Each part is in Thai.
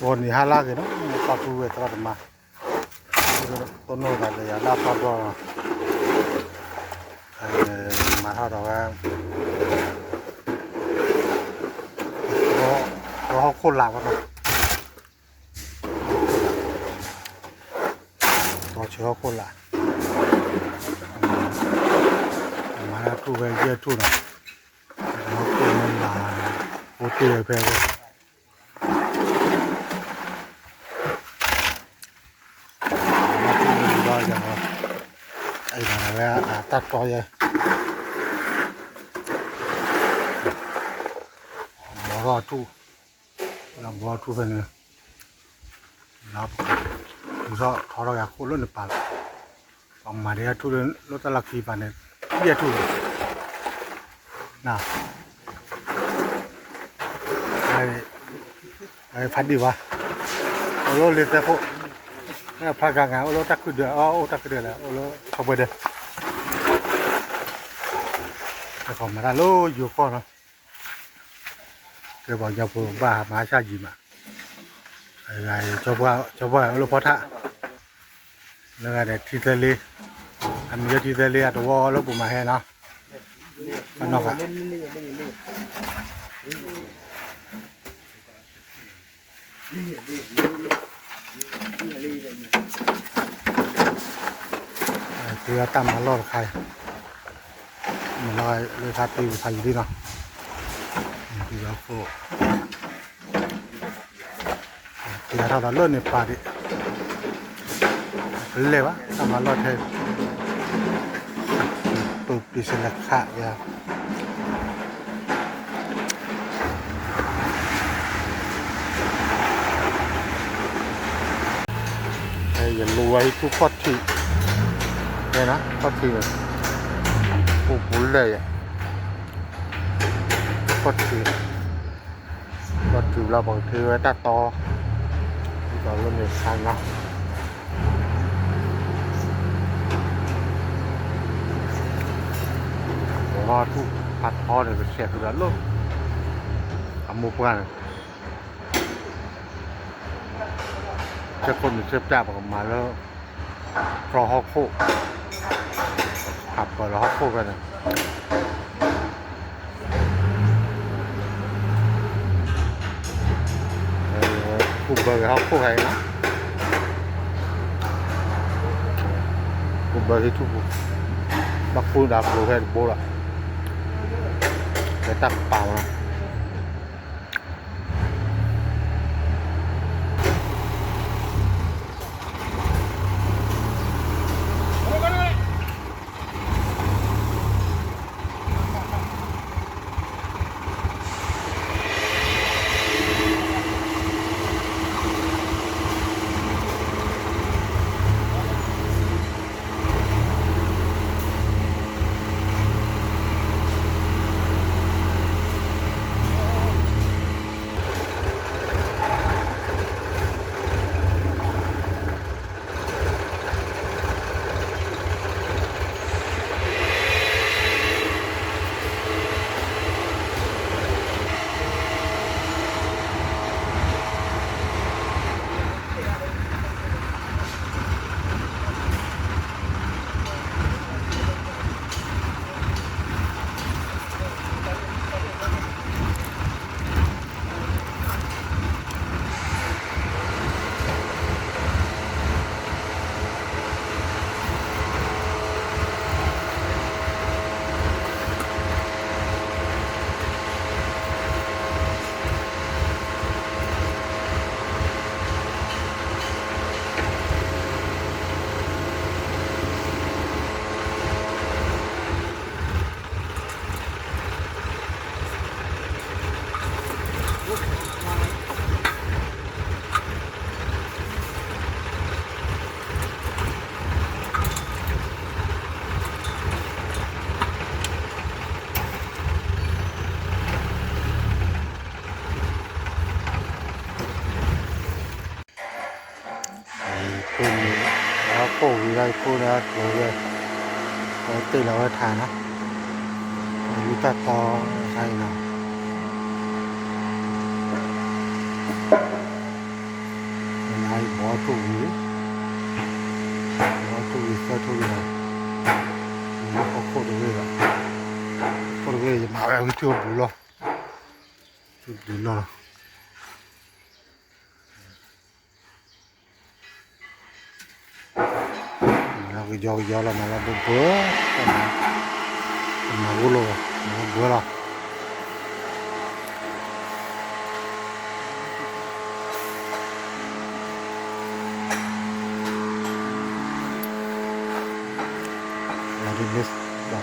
Bon, thì hala ke no, đó, pu e tra ma. làm, no ga le ya la pa phần Eh, ma ha da wa. Ro, ro ho ko la wa no. Ro chi ho ko la. Ma ra tu ve ye tu na. Ro ko la. Ko te. imanavea attacco je bora tu la bora tu vene la usa thoro ya kulo ne pal pang maria tu le lo ta laki pane dia tu na ai ai phadi wa lo le ta ko 파강아 올라 닦으려 아 오닦으려라 올라 가보자 그거 말로 요거는 그거 야부 바 마샤지마 아이 저봐 저봐 올라 보타 내가 내 티텔리 아미야 티텔리 아도 올라 보마 해나 안나가 นี่ kak? คือตั้มมารอดใครมันลอยเลยทัดตีไทยอยู่ที่เนาะคือแล้วก็คือถ้าเราเลื่อนในป่าดิเลยวะตั้มมารอดเทปุบปีเสลักขะยาไอ้ยันรวยทุกข้อที่ เนี่ยนะก็ทีปูปุ้เลยก็ทีก็ทีเราบอกทีไว้ตาตอเราเริ่มในคันนะรอทุกปัดทอเนี่ยก็เสียตัวลูกอามุกันจะคนเสียบจ้าบอกมาแล้วรอฮอกโค ขับก่อนรอฮอกโคกันนะเออกลุ่มเบอร์ฮอกโคใครนะกลุ่มเบอร์ที่ทุกบักปูดาฟูแค่โบล่ะไปตักเปล่านะ แล้วโรยด้วยรยตื้อแล้วทานนะมีตัดพอใช่เนยังไงหมอตู้หมอตู้สะตู้นะนี่เขาโคตรเวรอะพคตรเวรมาเอาที่ตัวบุลล์ตัวบุลล์ cái giò giò là mà là bữa bữa mà vô lô mà bữa là là đi miss đó.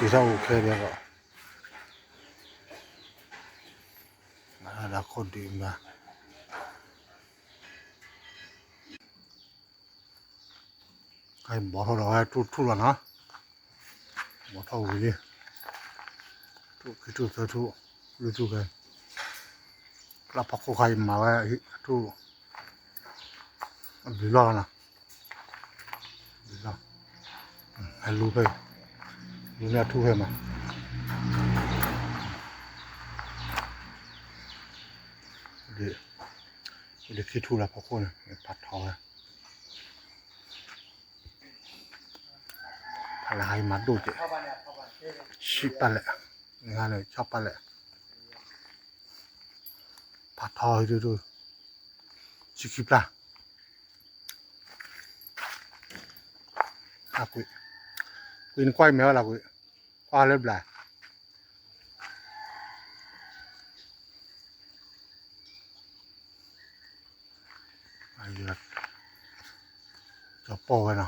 Chỉ ra ok đi rồi mà đã con đi mà ใครบอกเท่าเราให้ทุทุแล้วนะบอกเท่าไหทุกทุกทุกทุกเลยเราพักใครมาไว้ทุกดีแล้วนะดีแล้วให้รู้ไปรู้แล้วทุกให้มาเดี๋ยวเดี๋ยวคิดทุกแล้วพักคนผัดทอง အလာဟိုင်မှာတို့တယ်ရှိပါလေငါလည်းချပါလေဖတ်ထားရတို့ချီကိပလာအကွေကွင်းကွိုင်မဲလာကွေခွာလဲပလား Ayuda. Lo pobre no.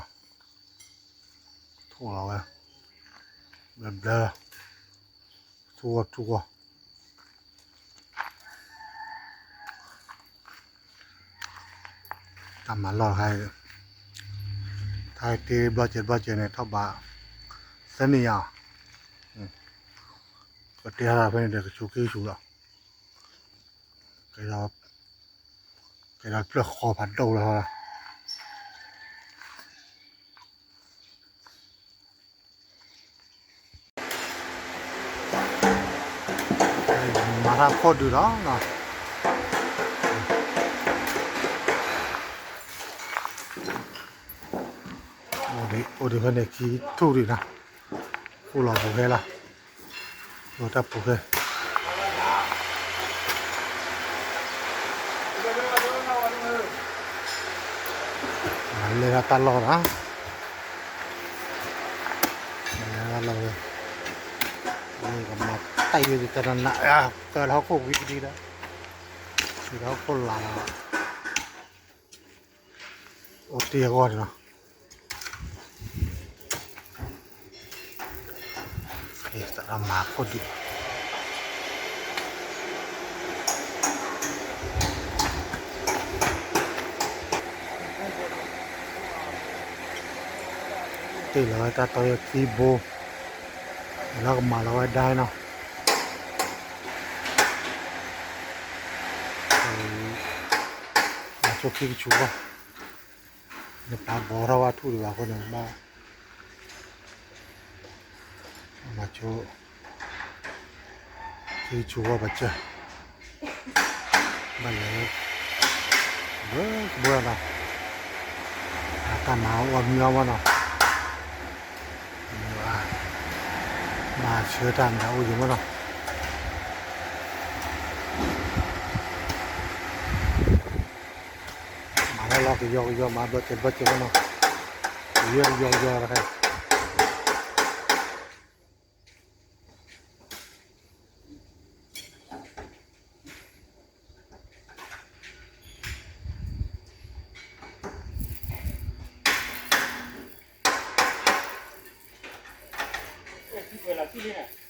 วกเราอะแบบเดอทัวทัวทำมาลอดใครไทยตีบาเจ็บบาเจ็ดในทับบาเสนียก็เตียราเป็นเด็กชูกี้ชูหรอกก็เราก็เราเลือกคอผัดโดแล้วล่ะ ทางโคตรดูเนาะนะโอ้ดิโอ้ดิเพื่อนเนี่ยขี้ทู่ดินะผู้หลอกผู้แค่ะรอดับผู้แค่เลยครับตลอดนะ ตอยู่ตอนนั้นอะก็เขาโควิดดีแล้วเขาคนลาแล้วโอเตียก่อนเนาะเอ๊ะตระมาก็ดีตีเลยตาโตยกีโบแล้วก็มาแล้วได้เนาะ cho khi chú vào người ta bỏ ra vào thu được vào con đường ba mà cho khi chú vào bật chơi bây giờ bữa bữa nào à ta máu ôm nhau vào nào mà mà chưa tàn đã ôi gì mất nào mà lo cái vô vô mà bớt tiền bớt tiền nó vô vô vô ra đây Nanti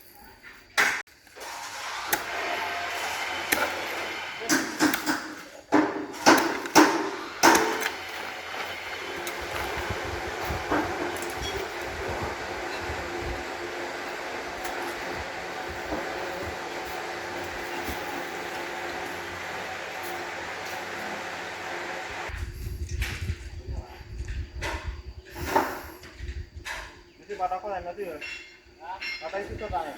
কটা কোথায় নদী কাটাইছি তো তাহলে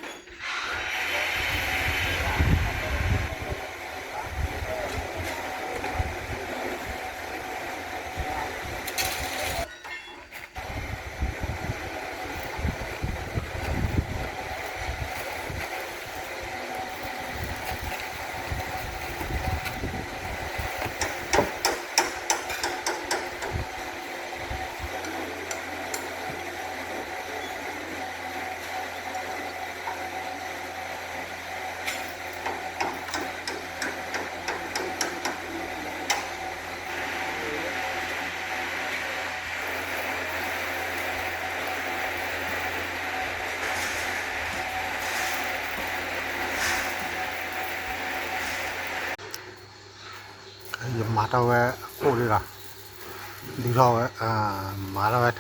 tàu về phụ 啊马 là đi rồi à mà nó về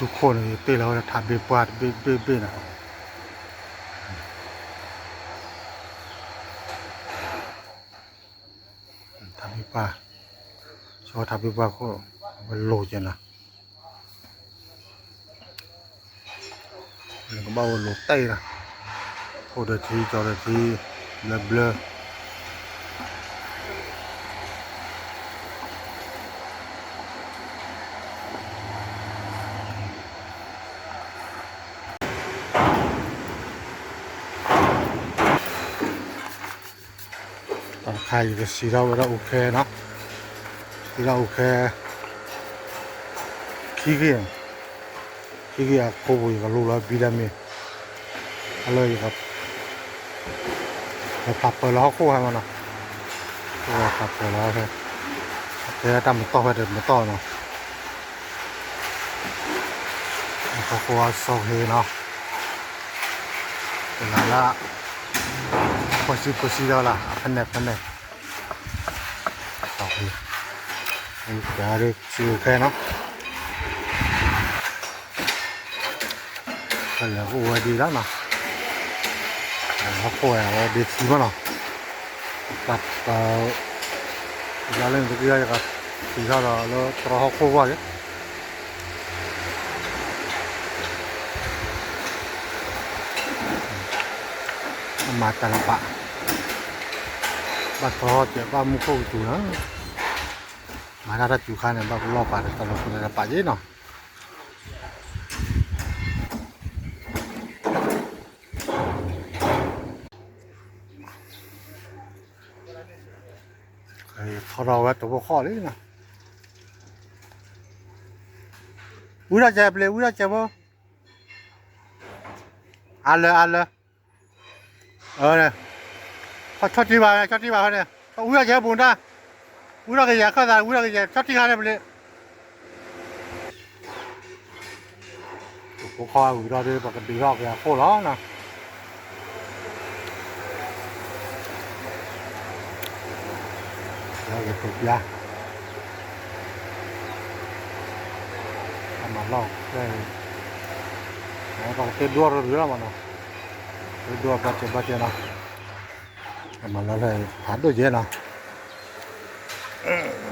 ทุกคนเป้แล้วทำเป้ปวดเป้เป้เป้นะทำเป้ปวดชอบทำเป้ปวดก็มันโลจังนะแล้วก็บ้าโลเต้นะโคตรทีจอดทีเบลเบล ไ入で白浦おけな白浦けขี้เกียจขี้เกียจโคบุยกับลูกแล้ววิตามีอะไรครับเราปรับเปิดล้วคู่ให้มันเนาะเราปรับเปิดล้วใช่เดี๋ยวตั้มต่อไปเดินมาต่อเนาะเขาคัวโซเฮเนาะเป็นไรละพอซื้อพอซื้อแล้วล่ะพันแนบพันน 아래 쭉 해놔. 달려고 어디다 나. 학교에 어디 집어넣어 갔다 이날은 그 아니라 이사로 돌아가고 가야 mà ta là bạn bạn có mà ra ra chủ khai này ba cũng lo bà được tao là là bà dễ nào cái thao đầu á tụi khó đấy nè ui ra chẹp lên ui ra chẹp không ăn เลย ăn เลย ờ này เขาชอบที่บ้านชอบที่บ้านเนี่ยเขาอุ้ยแย่บุญนะอุ้ยเราก็แย่ข้าวสารอุ้ยเราก็แย่ชอบที่บ้านเนี่ยไป เลยผมคอยอุ้ยเราเดินปกติรอบเนี่ยโคตรร้อนนะเราจะตุกยาทำมาลอกได้แล้วก็เต็มด้ว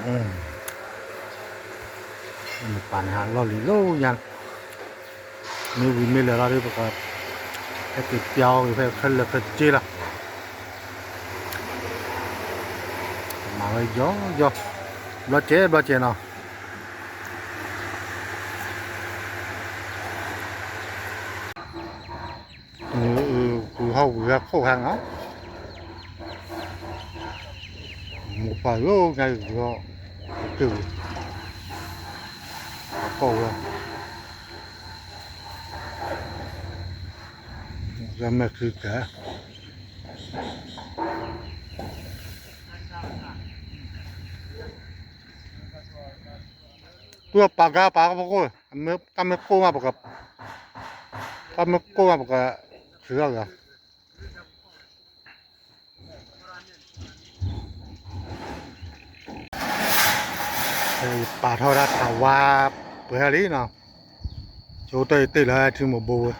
ยหรือแล้วมันเนาะเต็มด้วยบาดเจ็บบาดเจ็บนะ mà nó là phản đồ dễ nào một bản hàng lo lý ตึงโป่งเลยแล้วมาคือกะตัวปากกาปากก็พวกกูทำเมื่อทำกูมาปกกับทำเมื่อกูมาปกกับเสือเหรอ rồi bà thôi ra thảo hoa bữa lý nào chỗ tây tây là thêm một bộ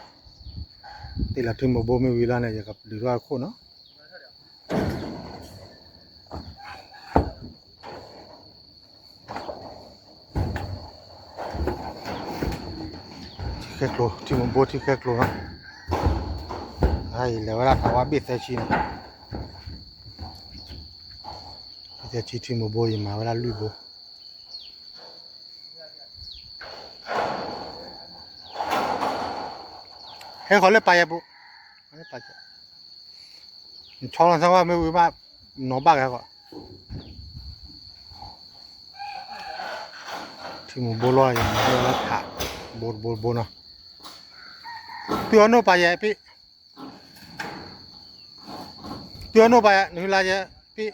tây là thêm một bộ mới vì là này gặp được ra khô nó cái lô thêm một bộ thì cái lô nó hay là ra thảo hoa biết sai chi này bây giờ chỉ thêm một bộ gì mà ra lùi bộ 해 걸레 빠야 부 걸레 빠져 처음 상황 왜 막, 너 봐가 거 지금 뭘로 하냐 뭘로 다 뭘뭘 뭐나 뼈노 빠야 삐 뼈노 빠야 누라야 삐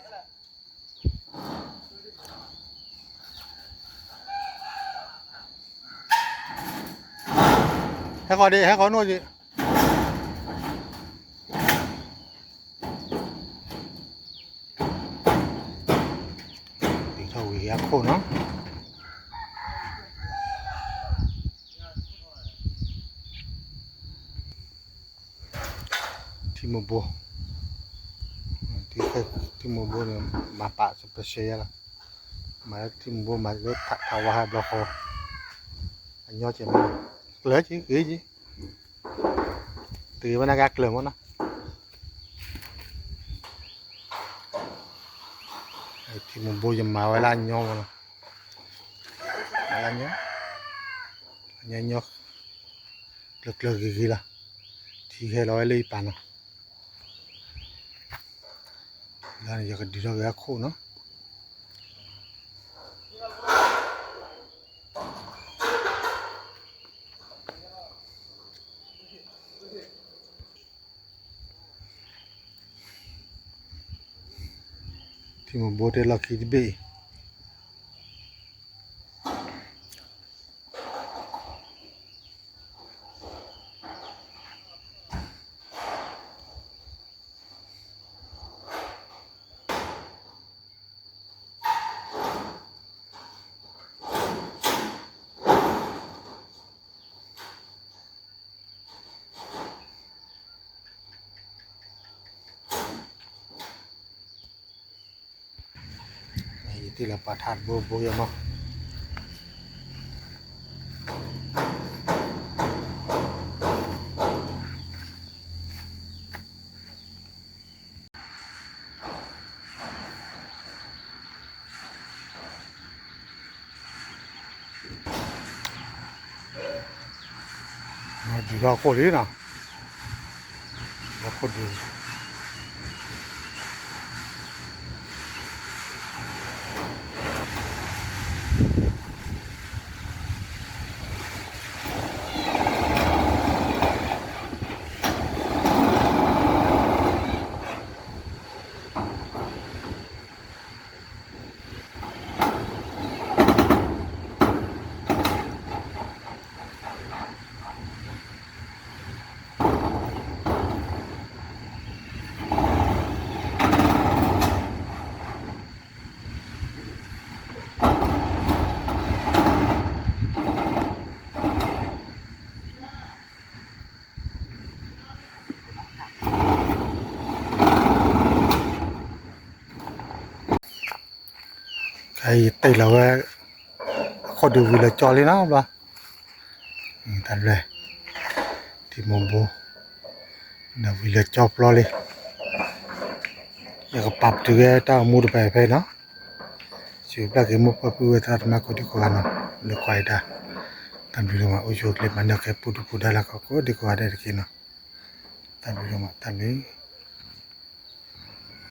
ให้เขาดีให้เขาโน่นดิดี ที่มือบัวมาเลือกทาวาบล็อกคออันยอดเจ๋งมาก lỡ chứ gửi gì từ bên nó gạt lượm nó voy a mal el año, bueno. El año. El año. Lo que gira. Dije lo el y pano. La niña que dijo que era cool, ¿no? Nó là giờ cái đi ra cái khô nó thì một bộ đây là khi đi bị này thì là bà thạt bộ bộ em không mà đi ra cô lý nào ra cô đi cái tay là cái khó được vì là cho lên nào ba thật rồi thì mồm bố là vì là cho lo đi giờ cái bắp từ cái tao mua được bài về nó chỉ là cái mua bắp vừa ta mà có đi qua nó được quay đã tan vì mà ôi chuột lên mà nó cái bút bút đã là có có đi qua đây được kia nó tan vì mà tan vì